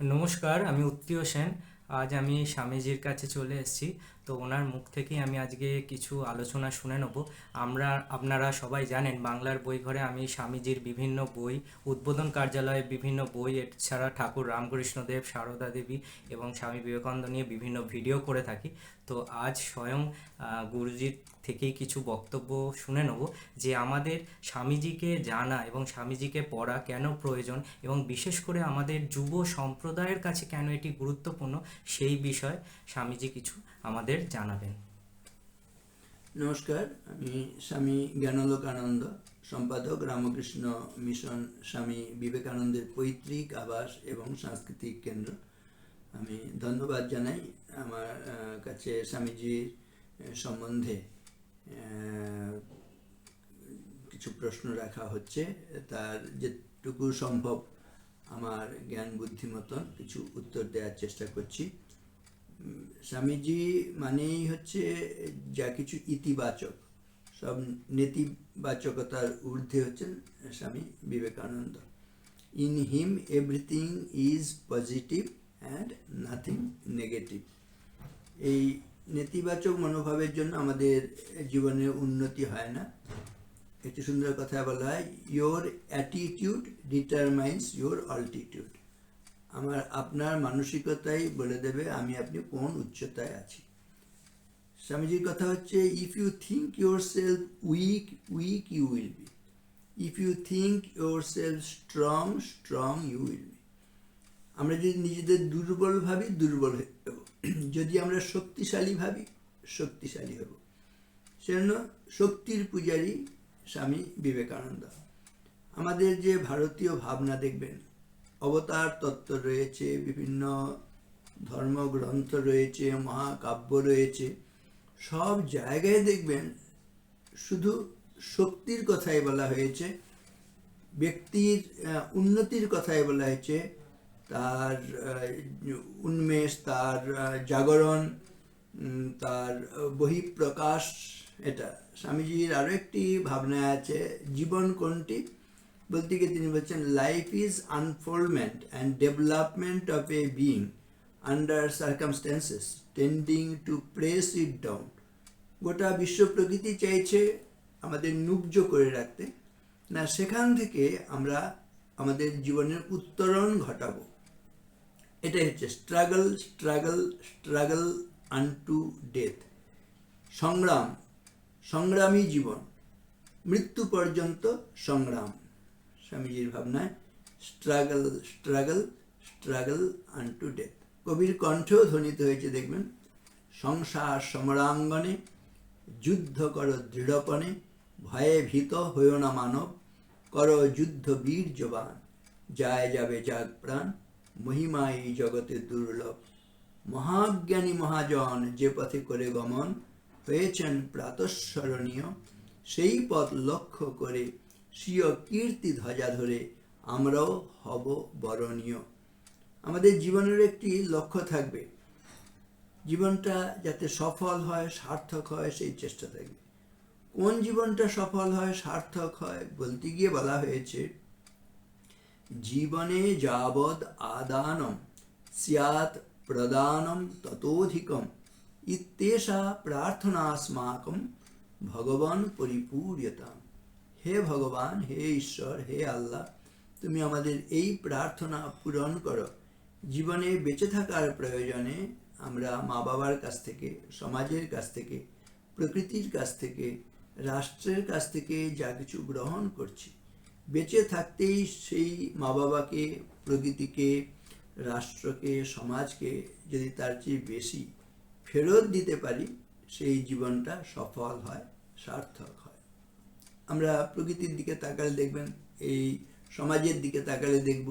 নমস্কার আমি উত্তীয় সেন। আজ আমি স্বামীজির কাছে চলে এসেছি। তো ওনার মুখ থেকেই আমি আজকে কিছু আলোচনা শুনে নেব। আমরা, আপনারা সবাই জানেন বাংলার বই ঘরে আমি স্বামীজির বিভিন্ন বই, উদ্বোধন কার্যালয়ে বিভিন্ন বই, এছাড়া ঠাকুর রামকৃষ্ণদেব, সারদা দেবী এবং স্বামী বিবেকানন্দ নিয়ে বিভিন্ন ভিডিও করে থাকি। তো আজ স্বয়ং গুরুজির থেকেই কিছু বক্তব্য শুনে নেব যে আমাদের স্বামীজিকে জানা এবং স্বামীজিকে পড়া কেন প্রয়োজন এবং বিশেষ করে আমাদের যুব সম্প্রদায়ের কাছে কেন এটি গুরুত্বপূর্ণ সেই বিষয়ে স্বামীজি কিছু আমাদের জানাবেন। নমস্কার, আমি স্বামী জ্ঞানলোকানন্দ সম্পাদক রামকৃষ্ণ মিশন স্বামী বিবেকানন্দের পৈতৃক আবাস এবং সাংস্কৃতিক কেন্দ্র। আমি ধন্যবাদ জানাই আমার কাছে স্বামীজির সম্বন্ধে। কিছু প্রশ্ন রাখা হচ্ছে, তার যেটুকু সম্ভব আমার জ্ঞান বুদ্ধি মতন কিছু উত্তর দেওয়ার চেষ্টা করছি। স্বামীজি মানেই হচ্ছে যা কিছু ইতিবাচক, সব নেতিবাচকতার ঊর্ধ্বে হচ্ছেন Swami Vivekananda. In him everything is positive and nothing negative এই নেতিবাচক মনোভাবের জন্য আমাদের জীবনে উন্নতি হয় না। একটি সুন্দর কথা বলা হয় your attitude determines your altitude আমার আপনার মানসিকতাই বলে দেবে, আমি আপনি কোন উচ্চতায় আছি। স্বামীজির কথা হচ্ছে if you think yourself weak weak you will be if you think yourself strong strong you will be আমরা যদি নিজেদের দুর্বল ভাবি, দুর্বল হয়ে যদি আমরা শক্তিশালী ভাবি, শক্তিশালী হব। সেজন্য শক্তির পূজারী স্বামী বিবেকানন্দ। আমাদের যে ভারতীয় ভাবনা দেখবেন অবতার তত্ত্ব রয়েছে, বিভিন্ন ধর্মগ্রন্থ রয়েছে, মহাকাব্য রয়েছে। সব জায়গায় দেখবেন শুধু শক্তির কথাই বলা হয়েছে, ব্যক্তির উন্নতির কথাই বলা হয়েছে। তার উন্মেষ, তার জাগরণ তার বহিঃপ্রকাশ, এটা স্বামীজির আরও একটি ভাবনা আছে, জীবন কোনটি? বলতে গিয়ে তিনি বলছেন life is unfoldment and development of a being under circumstances tending to press it down গোটা বিশ্ব প্রকৃতি চাইছে আমাদের নুব্জ করে রাখতে। না, সেখান থেকে আমরা আমাদের জীবনের উত্তরণ ঘটাবো। এটাই হচ্ছে struggle struggle struggle unto death সংগ্রাম, সংগ্রামী জীবন, মৃত্যু পর্যন্ত সংগ্রাম। স্বামীজির ভাবনায় struggle struggle struggle unto death কবির কণ্ঠেও ধ্বনিত হয়েছে দেখবেন। সংসার সমরাঙ্গনে যুদ্ধ করো দৃঢ়পণে, ভয়ে ভীত হইও না মানব করো যুদ্ধ বীর জবান, যায় যাবে যাগ প্রাণ এই জগতে দুর্লভ। মহাজ্ঞানী মহাজন যে পথে করে গমন হয়েছেন প্রাতঃস্মরণীয়, সেই পথ লক্ষ্য করে স্বীয় কীর্তি ধ্বজা ধরে আমরাও হব বরণীয়। আমাদের জীবনের একটি লক্ষ্য থাকবে। জীবনটা যাতে সফল হয়, সার্থক হয়, সেই চেষ্টা থাকবে। কোন জীবনটা সফল হয়, সার্থক হয় বলতে গিয়ে বলা হয়েছে, জীবনে যাবৎ আদানম স্যাৎ প্রদানম ততোধিকম ইত্যেষা প্রার্থনাস্মাকম ভগবান পরিপূর্যতাম। হে ভগবান, হে ঈশ্বর, হে আল্লাহ, তুমি আমাদের এই প্রার্থনা পূরণ করো। জীবনে বেঁচে থাকার প্রয়োজনে আমরা মা বাবার কাছ থেকে, সমাজের কাছ থেকে, প্রকৃতির কাছ থেকে, রাষ্ট্রের কাছ থেকে যা কিছু গ্রহণ করছি। বেঁচে থাকতেই সেই মা বাবাকে প্রকৃতিকে, রাষ্ট্রকে, সমাজকে যদি তার চেয়ে বেশি ফেরত দিতে পারি, সেই জীবনটা সফল হয়, সার্থক হয়। আমরা প্রকৃতির দিকে তাকালে দেখবেন, এই সমাজের দিকে তাকালে দেখব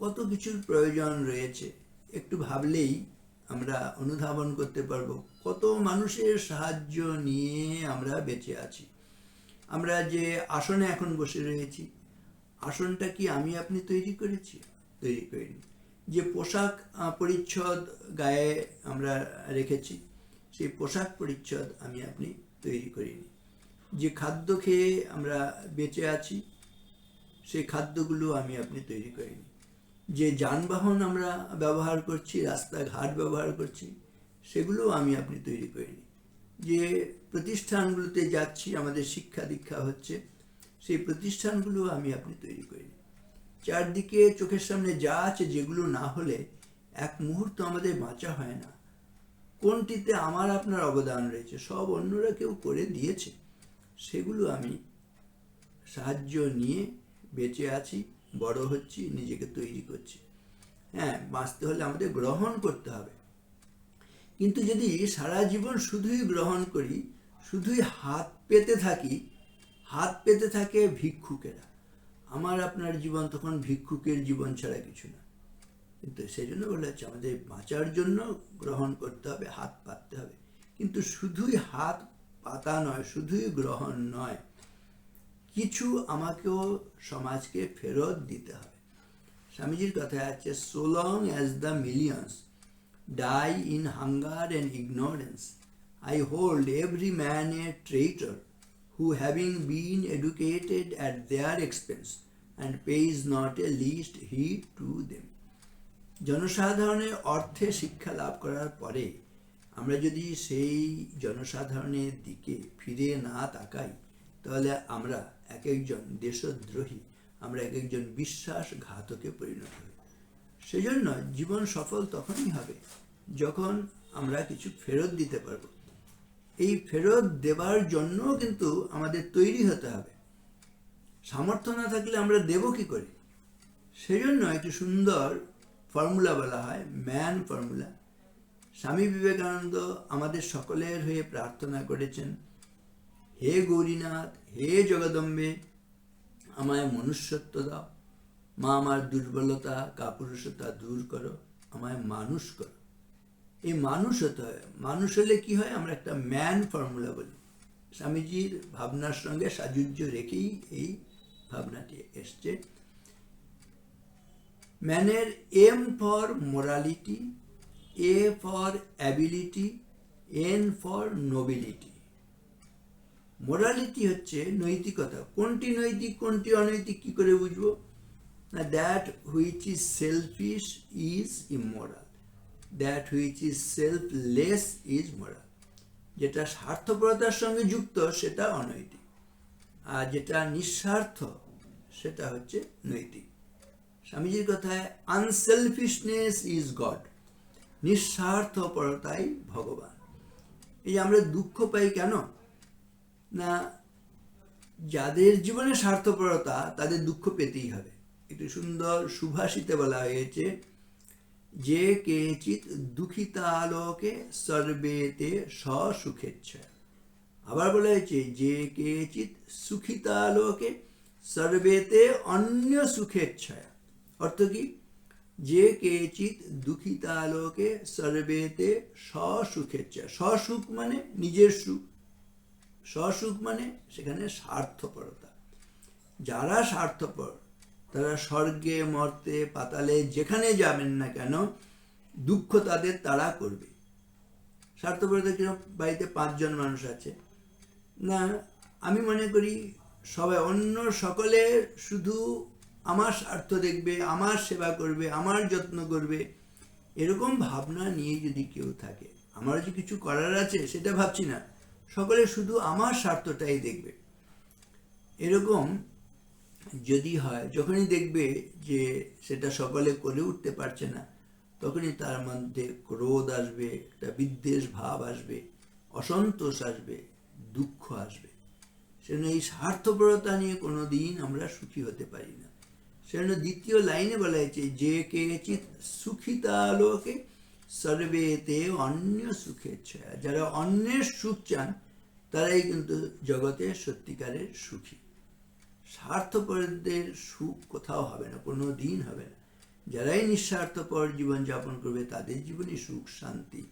কত কিছুর প্রয়োজন রয়েছে। একটু ভাবলেই আমরা অনুধাবন করতে পারব কত মানুষের সাহায্য নিয়ে আমরা বেঁচে আছি। আমরা যে আসনে এখন বসে রয়েছি, আসনটা কি আমি আপনি তৈরি করেছি? তৈরি করিনি। যে পোশাক পরিচ্ছদ গায়ে আমরা রেখেছি, সেই পোশাক পরিচ্ছদ আমি আপনি তৈরি করিনি। যে খাদ্য খেয়ে আমরা বেঁচে আছি, সেই খাদ্যগুলো আমি আপনি তৈরি করিনি। যে যানবাহন আমরা ব্যবহার করছি, রাস্তাঘাট ব্যবহার করছি, সেগুলোও আমি আপনি তৈরি করিনি। যে প্রতিষ্ঠানগুলোতে যাচ্ছি, আমাদের শিক্ষা দীক্ষা হচ্ছে, সেই প্রতিষ্ঠানগুলো আমি আপনি তৈরি করিনি। চারদিকে চোখের সামনে যা আছে, যেগুলো না হলে এক মুহূর্ত আমাদের বাঁচা হয় না। কোনটিতে আমার আপনার অবদান রয়েছে, সব অন্যরা কেউ করে দিয়েছে। সেগুলো আমি সাহায্য নিয়ে বেঁচে আছি, বড় হচ্ছি, নিজেকে তৈরি করছি। হ্যাঁ বাঁচতে হলে আমাদের গ্রহণ করতে হবে। কিন্তু যদি সারা জীবন শুধুই গ্রহণ করি, শুধুই হাত পেতে থাকি, হাত পেতে থাকে ভিক্ষুকেরা। আমার, আপনার জীবন তখন ভিক্ষুকের জীবন ছাড়া কিছু না। কিন্তু সেই জন্য বলা হচ্ছে, আমাদের বাঁচার জন্য গ্রহণ করতে হবে, হাত পাততে হবে। কিন্তু শুধুই হাত পাতা নয়, শুধুই গ্রহণ নয়। কিছু আমাকেও সমাজকে ফেরত দিতে হবে। স্বামীজির কথায় আছে so long as the millions die in hunger and ignorance I hold every man a traitor who, having been educated at their expense, and pays not a least heed to them. জনসাধারণের অর্থে শিক্ষা লাভ করার পরে আমরা যদি সেই জনসাধারণের দিকে ফিরে না তাকাই, তাহলে আমরা এক একজন দেশদ্রোহী, আমরা এক একজন বিশ্বাসঘাতকে পরিণত হই। সেজন্য জীবন সফল তখনই হবে যখন আমরা কিছু ফেরত দিতে পারব। এই ফেরত দেবার জন্য কিন্তু আমাদের তৈরি হতে হবে। সামর্থ্য না থাকলে আমরা দেব কি করে? সেজন্য একটি সুন্দর ফর্মুলা বলা হয়, ম্যান ফর্মুলা। স্বামী বিবেকানন্দ আমাদের সকলের হয়ে প্রার্থনা করেছেন, হে গৌরীনাথ, হে জগদম্বে, আমায় মনুষ্যত্ব দাও। মা আমার দুর্বলতা, কাপুরুষতা দূর করো, আমায় মানুষ করো। এই মানুষ হতে হয়। মানুষ হলে কি হয়? আমরা একটা ম্যান ফর্মুলা বলি। স্বামীজির ভাবনার সঙ্গে সাযুজ্য রেখেই এই ভাবনাটি এসছে। ম্যানের M for morality A for ability N for nobility morality হচ্ছে নৈতিকতা। কোনটি নৈতিক, কোনটি অনৈতিক কি করে বুঝব? না that which is selfish is immoral that which is selfless is moral যেটা স্বার্থপরতার সঙ্গে যুক্ত, সেটা অনৈতিক। আর যেটা নিঃস্বার্থ, সেটা হচ্ছে নৈতিক। স্বামীজির কথায় আনসেলফিশনেস ইজ গড নিঃস্বার্থপরতাই ভগবান। এই আমরা দুঃখ পাই কেন? না, যাদের জীবনে স্বার্থপরতা তাদের দুঃখ পেতেই হবে। একটি সুন্দর সুভাষিতে বলা হয়েছে, যে কেচিত দুঃখিতালোকে সর্বেতে সুখেচ্ছা আবার বলা হয়েছে, যে কেচিত সুখিতালোকে সর্বেতে অন্য সুখেচ্ছা অর্থ কি? যে কেচিত দুঃখিতালোকে সর্বেতে সুখেচ্ছা সসুখ মানে নিজের সুখ। সসুখ মানে সেখানে স্বার্থপরতা। যারা স্বার্থপর, তারা স্বর্গে, মর্তে, পাতালে, যেখানে যাবেন না কেন, দুঃখ তাদের তারা করবে। স্বার্থপরতা কীরকম বাড়িতে পাঁচজন মানুষ আছে? না, আমি মনে করি সবাই, অন্য সকলে শুধু আমার স্বার্থ দেখবে, আমার সেবা করবে, আমার যত্ন করবে। এরকম ভাবনা নিয়ে যদি কেউ থাকে, আমার যে কিছু করার আছে সেটা ভাবছি না। সকলে শুধু আমার স্বার্থটাই দেখবে। এরকম যদি হয়, যখনই দেখবে যে সেটা সকলে করে উঠতে পারছে না, তখনই তার মধ্যে ক্রোধ আসবে, একটা বিদ্বেষ ভাব আসবে, অসন্তোষ আসবে, দুঃখ আসবে। সেজন্য এই স্বার্থপরতা নিয়ে কোনো দিন আমরা সুখী হতে পারি না। সেজন্য দ্বিতীয় লাইনে বলা হয়েছে যে কে কেচিত সুখিতালোকে সর্বেতে অন্য সুখের ছায়া যারা অন্যের সুখ চান তারাই কিন্তু জগতে সত্যিকারের সুখী স্বার্থপরদের সুখ কোথাও হবে না কোনো দিন হবে না যারাই নিঃস্বার্থপর জীবনযাপন করবে তাদের জীবনে সুখ শান্তি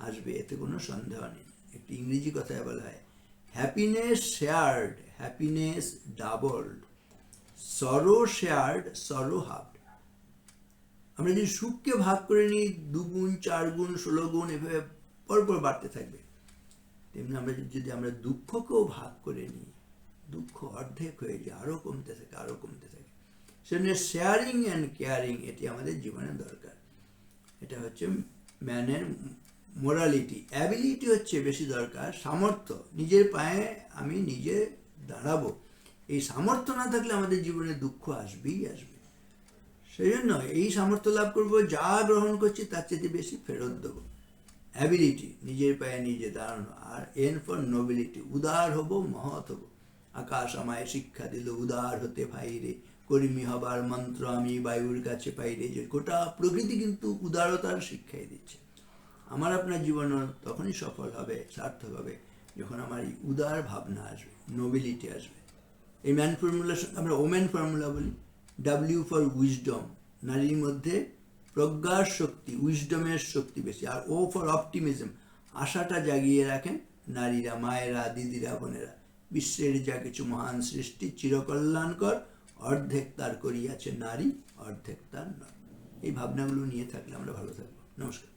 আসবে এতে কোনো সন্দেহ নেই একটি ইংরেজি কথায় বলা হয় happiness shared happiness doubled sorrow shared, sorrow halved. আমরা যদি সুখকে ভাগ করে নিই, দুগুণ চার গুণ ষোলো গুণ এভাবে পরপর বাড়তে থাকবে। তেমনি আমরা যদি আমরা দুঃখকেও ভাগ করে নিই, দুঃখ অর্ধেক হয়ে যায় আরও কমতে থাকে আরও কমতে থাকে। সেজন্য শেয়ারিং অ্যান্ড কেয়ারিং এটি আমাদের জীবনে দরকার। এটা হচ্ছে ম্যানের মোরালিটি অ্যাবিলিটি হচ্ছে বেশি দরকার, সামর্থ্য। নিজের পায়ে আমি নিজে দাঁড়াবো। এই সামর্থ্য না থাকলে আমাদের জীবনে দুঃখ আসবেই আসবে। সেই জন্য এই সামর্থ্য লাভ করব, যা গ্রহণ করছি তার চেয়ে বেশি ফেরত দেবো। অ্যাবিলিটি নিজের পায়ে নিজে দাঁড়ানো, আর এন ফর নোবিলিটি উদার হব, মহৎ হব। আকাশ আমায় শিক্ষা দিল, উদার হতে ভাইরে কর্মী হবার মন্ত্র আমি বায়ুর কাছে পাইরে যে গোটা প্রকৃতি কিন্তু উদারতার শিক্ষাই দিচ্ছে। আমার আপনার জীবন তখনই সফল হবে, সার্থক হবে, যখন আমার এই উদার ভাবনা আসবে নোবিলিটি আসবে। এই ম্যান ফর্মুলা আমরা ওম্যান ফর্মুলা বলি। ডাব্লিউ ফর উইজডম নারীর মধ্যে প্রজ্ঞার শক্তি উইজডমের শক্তি বেশি। আর ও ফর অপটিমিজম আশাটা জাগিয়ে রাখেন নারীরা, মায়েরা, দিদিরা, বোনেরা। বিশ্বের যা কিছু মহান সৃষ্টি চিরকল্যাণকর, অর্ধেক তার করিয়াছে নারী, অর্ধেক তার নয়। এই ভাবনাগুলো নিয়ে থাকলে আমরা ভালো থাকব। নমস্কার।